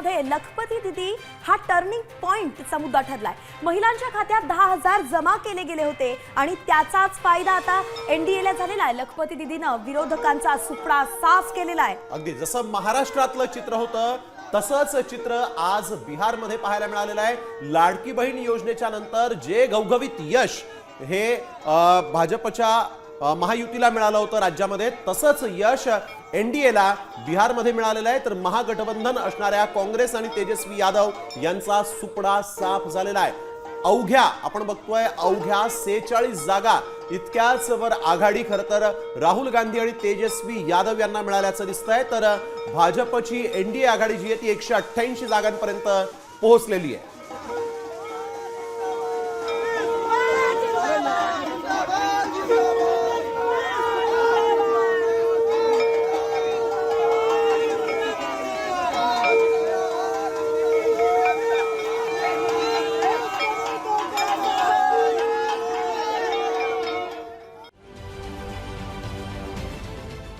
बिहारमध्ये लखपती दिदी हा टर्निंग पॉइंटचा मुद्दा ठरलाय. महिलांच्या खात्यात दहा हजार जमा केले गेले होते आणि त्याचाच फायदा आता एनडीएला झालेला आहे. लखपती दिदीनं विरोधकांचा सुपडा साफ केलेला आहे. अगदी जसं महाराष्ट्रातलं चित्र होतं तसंच चित्र आज बिहारमध्ये पाहायला मिळालेलं आहे. लाडकी बहीण योजनेच्या नंतर जे घवघवीत यश हे भाजपच्या महायुतीला मिळालं होतं राज्यामध्ये. तसंच यश एनडीएला बिहारमध्ये मिळालेलं आहे. तर महागठबंधन असणाऱ्या काँग्रेस आणि तेजस्वी यादव यांचा सुपडा साफ झालेला आहे. अवघ्या आपण बघतोय अवघ्या सेहेचाळीस जागा इतक्याच वर आघाडी. खरं तर राहुल गांधी आणि तेजस्वी यादव यांना मिळाल्याचं दिसतंय. तर भाजपची एनडीए आघाडी जी आहे ती एकशे अठ्ठ्याऐंशी जागांपर्यंत पोहोचलेली आहे.